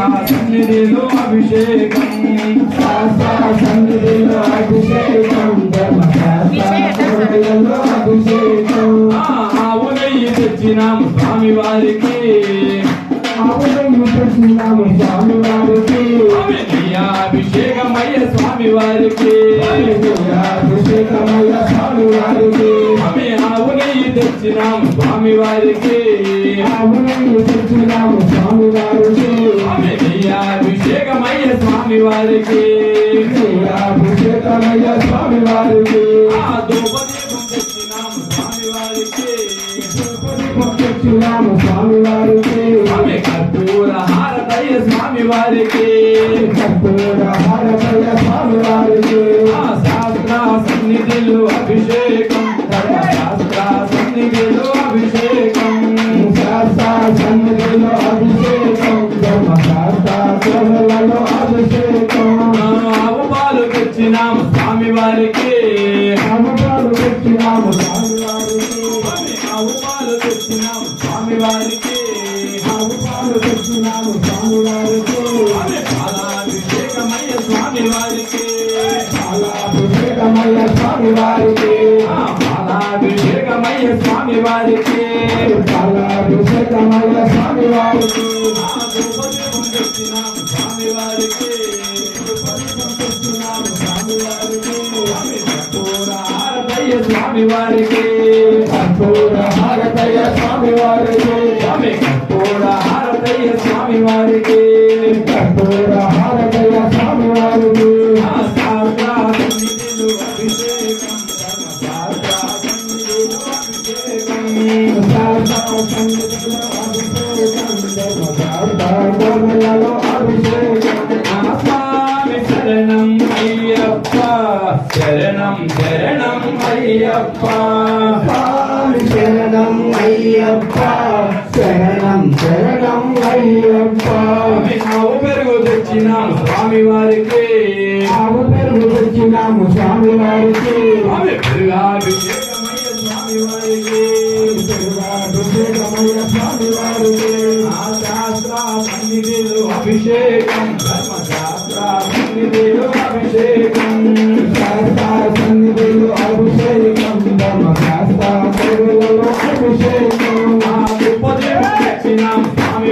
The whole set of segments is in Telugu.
సన్నిధిలో అభిషేకం సన్నిధిలో అభిషేకం అభిషేకం. ఆవు నెయ్యి తెచ్చినాము స్వామి వారికి ఆవులను తెచ్చినాము స్వామి వారికి అభిషేకమయ్య స్వామి వారికి అభిషేకమయ్య స్వామి వారికి ఆవు నెయ్యి తెచ్చినాము స్వామి వారికి ఆవులను తెచ్చినాము స్వామి వారికి స్వామి వారికి. అభిషేకమయ్య స్వామి వారికి ఆ స్వామి వారికి. కర్పూర హారతయ్య స్వామి వారికి కర్పూర హారతయ్య స్వామి వారికి. శాస్త్ర సన్నిధిలో అభిషేకం శాస్త్ర సన్నిధిలో తెచ్చినాము స్వామి వారికి అమ్మవారు తెచ్చినాము స్వామి వారికి పాలు తెచ్చినాము స్వామి వారికి అమ్మవారు తెచ్చినాము స్వామి వారికి పాలాభిషేకమయ్య స్వామి వారికి చాలా అభిషేకమయ్య స్వామి వారికి పాలాభిషేకమయ్య స్వామి వారికి చాలా అభిషేకమయ్య స్వామి వారికి హారతయ్య స్వామి వారికి కర్పూర హారతయ్య స్వామి వారికి ఆమె కర్పూర హారతయ్య స్వామి వారికి కర్పూర హారతయ్య స్వామి వారికి అయ్యప్ప శరణం అయ్యప్ప శరణం శరణం అయ్యప్ప. ఆవు పెరుగు తెచ్చినాము స్వామి వారికి ఆవు పెరుగు తెచ్చినాము స్వామి వారికి స్వామి పెరుగాభిషేకమయ్య స్వామి వారికి అభిషేకమయ్య స్వామి వారికి ఆ శాస్త్ర సన్నిధిలో అభిషేకం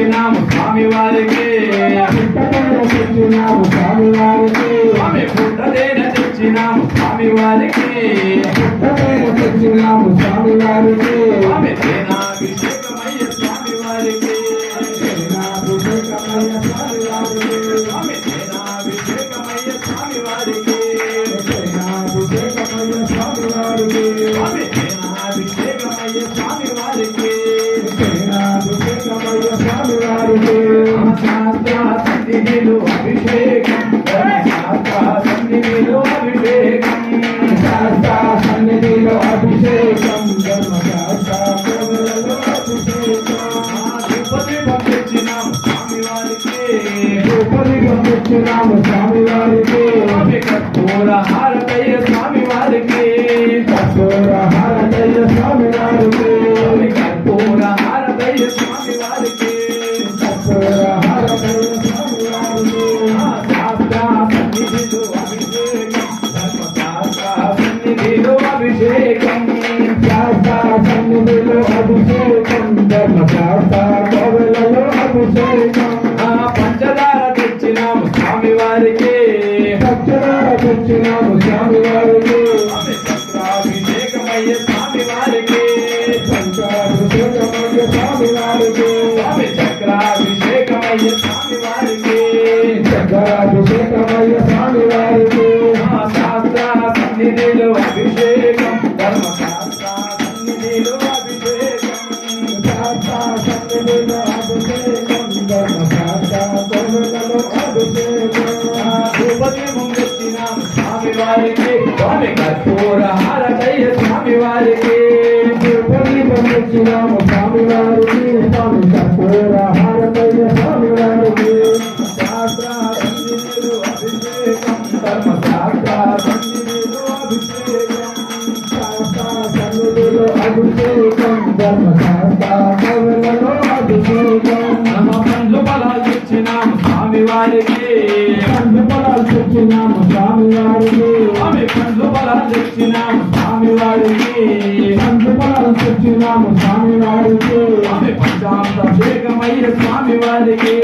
పుట్టదేన తెచ్చినాము స్వామి వారికి. తెచ్చినాము స్వామి వారికి. స్వామి పుట్టదేన తెచ్చినాము స్వామి వారికి. పుట్టకర తెచ్చినాము స్వామి వారికి. సన్నిధిలో అభిషేకం. శాస్త్ర సన్నిధిలో అభిషేకం. శాస్త్ర సన్నిధిలో అభిషేకం స్వామి వారికి కర్పూర హారతయ్య స్వామి వారికి పంచదార తెచ్చినాము స్వామి వారికి సత్యనార తెచ్చినాము స్వామి వారికి స్వామి స్వామి వారికి సంచాభిషేకమయ్య స్వామి వారికి స్వామి స్వామి వారికి స్వామి వారికి శాస్త్ర సన్నిధిలో అభిషేకం ధర్మ నమ పండ్లు ఫలాలు ఇచ్చినాము స్వామి వారికి పండు పొలాలు తెచ్చినాము స్వామి వారికి స్వామి పండ్లు ఫలాలు ఇచ్చినాము స్వామి వారికి పండు పొలాలు తెచ్చినాము స్వామి వారికి స్వామి వారికి